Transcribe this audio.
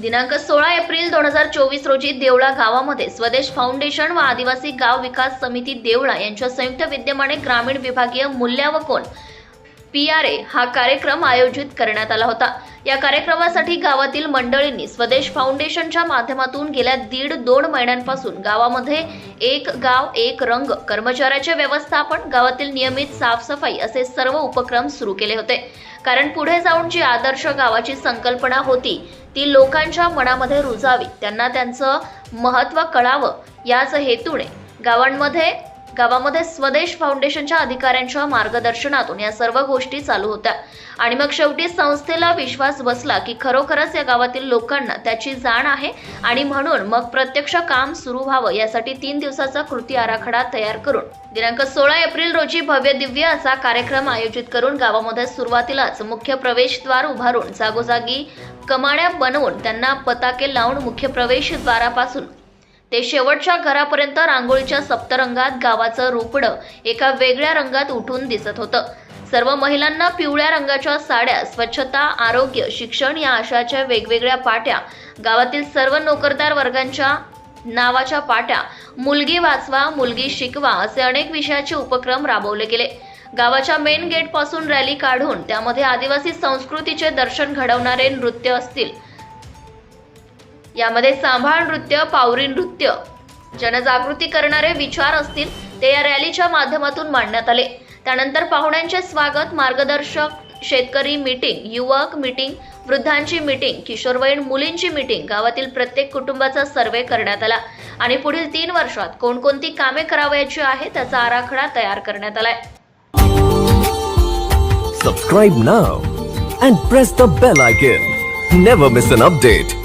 दिनांक सोळा एप्रिल दोन हजार चोवीस रोजी देवळा गावामध्ये स्वदेश फाउंडेशन व आदिवासी गाव विकास समिती देवळा यांच्या संयुक्त विद्यमाने ग्रामीण विभागीय मूल्यावकोन पी आर ए हा कार्यक्रम आयोजित करण्यात आला होता. या कार्यक्रमासाठी गावातील मंडळींनी स्वदेश फाउंडेशनच्या माध्यमातून गेल्या दीड दोन महिन्यांपासून गावामध्ये एक गाव एक रंग कर्मचाऱ्याचे व्यवस्थापन गावातील नियमित साफसफाई असे सर्व उपक्रम सुरू केले होते. कारण पुढे जाऊन जी आदर्श गावाची संकल्पना होती ती लोकांच्या मनामध्ये रुजावी. त्यांना त्यांचं महत्त्व कळावं. याच हेतूने गावांमध्ये गावामध्ये स्वदेश फाउंडेशनच्या अधिकाऱ्यांच्या मार्गदर्शनातून या सर्व गोष्टी चालू होत्या. आणि मग शेवटी संस्थेला विश्वास बसला की खरोखरच या गावातील लोकांना त्याची जाण आहे आणि म्हणून मग प्रत्यक्ष काम सुरू व्हावं यासाठी तीन दिवसाचा कृती आराखडा तयार करून दिनांक सोळा एप्रिल रोजी भव्य दिव्य असा कार्यक्रम आयोजित करून गावामध्ये सुरुवातीलाच मुख्य प्रवेशद्वार उभारून जागोजागी कमाड्या बनवून त्यांना पताके लावून मुख्य प्रवेशद्वारापासून ते शेवटच्या घरापर्यंत रांगोळीच्या सप्तरंगात गावाचं रोपडं एका वेगळ्या रंगात उठून दिसत होतं. सर्व महिलांना पिवळ्या रंगाच्या साड्या स्वच्छता आरोग्य शिक्षण या आशाच्या वेगवेगळ्या पाट्या गावातील सर्व नोकरदार वर्गांच्या नावाच्या पाट्या मुलगी वाचवा मुलगी शिकवा असे अनेक विषयाचे उपक्रम राबवले गेले. गावाच्या मेन गेटपासून रॅली काढून त्यामध्ये आदिवासी संस्कृतीचे दर्शन घडवणारे नृत्य असतील. यामध्ये सांभाळ नृत्य पावरी नृत्य जनजागृती करणारे विचार असतील ते या रॅलीच्या माध्यमातून मांडण्यात आले. त्यानंतर पाहुण्यांचे स्वागत मार्गदर्शक शेतकरी मीटिंग युवक मीटिंग वृद्धांची मीटिंग किशोरवयीन मुलींची मीटिंग गावातील प्रत्येक कुटुंबाचा सर्वे करण्यात आला. आणि पुढील तीन वर्षात कोणकोणती कामे करावयाची आहे त्याचा आराखडा तयार करण्यात आलाय. Subscribe now and press the bell icon never miss an update